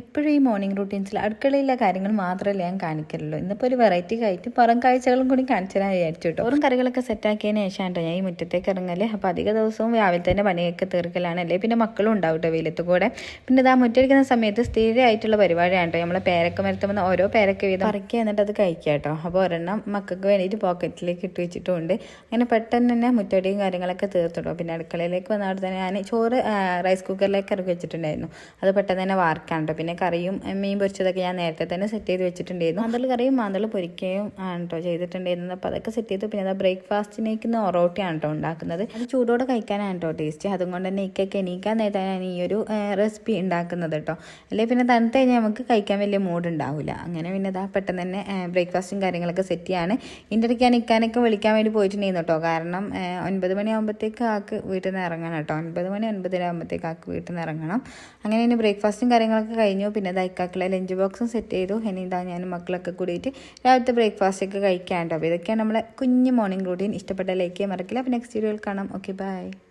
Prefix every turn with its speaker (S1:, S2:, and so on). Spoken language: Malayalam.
S1: എപ്പോഴും ഈ മോർണിംഗ് റൂട്ടീൻസിൽ അടുക്കളയിലെ കാര്യങ്ങൾ മാത്രമല്ല ഞാൻ കാണിക്കലുള്ളൂ. ഇന്നിപ്പോൾ ഒരു വെറൈറ്റി ആയിട്ട് പുറം കാഴ്ചകളും കൂടി കാണിച്ചു തരാൻ വിചാരിച്ചു കേട്ടോ ഓറും കറികളൊക്കെ സെറ്റാക്കിയതിന് ശേഷം കേട്ടോ ഞാൻ ഈ മുറ്റത്തേക്ക് ഇറങ്ങൽ. അപ്പോൾ അധിക ദിവസവും രാവിലെ തന്നെ പണിയൊക്കെ തീർക്കലാണ്. അല്ലേ? പിന്നെ മക്കളും ഉണ്ടാവും കേട്ടോ വെയിലത്ത് കൂടെ. പിന്നെ ഇതാ മുറ്റടിക്കുന്ന സമയത്ത് സ്ഥിരമായിട്ടുള്ള പരിപാടിയാണ് കേട്ടോ നമ്മളെ പേരക്ക മരത്തുമ്പോൾ ഓരോ പേരക്ക വീതം പറിക്കുക എന്നിട്ട് അത് കഴിക്കുക കേട്ടോ അപ്പോൾ ഒരെണ്ണം മക്കൾക്ക് വേണ്ടിയിട്ട് പോക്കറ്റിലേക്ക് ഇട്ട് വെച്ചിട്ടുമുണ്ട് അങ്ങനെ പെട്ടെന്ന് തന്നെ മുറ്റടിയും കാര്യങ്ങളൊക്കെ തീർത്തിട്ടോ പിന്നെ അടുക്കളയിലേക്ക് വന്നവിടെ തന്നെ ഞാൻ ചോറ് റൈസ് കുക്കറിലേക്ക് ഇറക്കി വെച്ചിട്ടുണ്ടായിരുന്നു. അത് പെട്ടെന്ന് തന്നെ വാർക്കാൻ കേട്ടോ പിന്നെ കറിയും മീൻ പൊരിച്ചതൊക്കെ ഞാൻ നേരത്തെ തന്നെ സെറ്റ് ചെയ്ത് വെച്ചിട്ടുണ്ടായിരുന്നു. മാന്തൾ കറിയും മാന്തൾ പൊരിക്കുകയും ആണ് കേട്ടോ ചെയ്തിട്ടുണ്ടായിരുന്നത്. അപ്പോൾ അതൊക്കെ സെറ്റ് ചെയ്തു പിന്നെ അതാ ബ്രേക്ക്ഫാസ്റ്റിനേക്ക് ഒറോട്ടിയാണ് കേട്ടോ ഉണ്ടാക്കുന്നത്. അത് ചൂടോടെ കഴിക്കാനാണ് കേട്ടോ ടേസ്റ്റ് അതുകൊണ്ട് തന്നെ ഇക്കൊക്കെ എണീക്കാൻ നേരത്താണ് ഈ ഒരു റെസിപ്പി ഉണ്ടാക്കുന്നത് കേട്ടോ അല്ലെങ്കിൽ പിന്നെ തണുത്ത് കഴിഞ്ഞാൽ നമുക്ക് കഴിക്കാൻ വലിയ മൂഡ് ഉണ്ടാവില്ല അങ്ങനെ പിന്നെ ഇതാ പെട്ടെന്ന് തന്നെ ബ്രേക്ക്ഫാസ്റ്റും കാര്യങ്ങളൊക്കെ സെറ്റ് ചെയ്യാണ്. ഇതിന്റെ ഇടയ്ക്ക് ഞാൻ ഇക്കാനൊക്കെ വിളിക്കാൻ വേണ്ടി പോയിട്ടുണ്ടായിരുന്നു കേട്ടോ കാരണം ഒൻപത് മണിയാകുമ്പോഴത്തേക്ക് ആൾക്ക് വീട്ടിൽ നിന്ന് ഇറങ്ങണം കേട്ടോ ഒൻപത് മണി ഒൻപതര ആകുമ്പോഴത്തേക്ക് ആൾക്ക് വീട്ടിൽ നിന്ന് ഇറങ്ങണം. അങ്ങനെ ഇനി ബ്രേക്ക്ഫാസ്റ്റും കാര്യങ്ങളൊക്കെ കഴിഞ്ഞു പിന്നെ ദൈക്കാക്കളെ ലഞ്ച് ബോക്സും സെറ്റ് ചെയ്തു. ഇനി ഇതാ ഞാൻ മക്കളൊക്കെ കൂടിയിട്ട് രാവിലത്തെ ബ്രേക്ക്ഫാസ്റ്റ് ഒക്കെ കഴിക്കാൻ കേട്ടോ അപ്പോൾ ഇതൊക്കെയാണ് നമ്മളെ കുഞ്ഞ് മോർണിംഗ് റൂട്ടീൻ ഇഷ്ടപ്പെട്ട ലൈക്ക് ചെയ്യാൻ മറക്കില്ല. അപ്പോൾ നെക്സ്റ്റ് വീഡിയോയിൽ കാണാം. Okay bye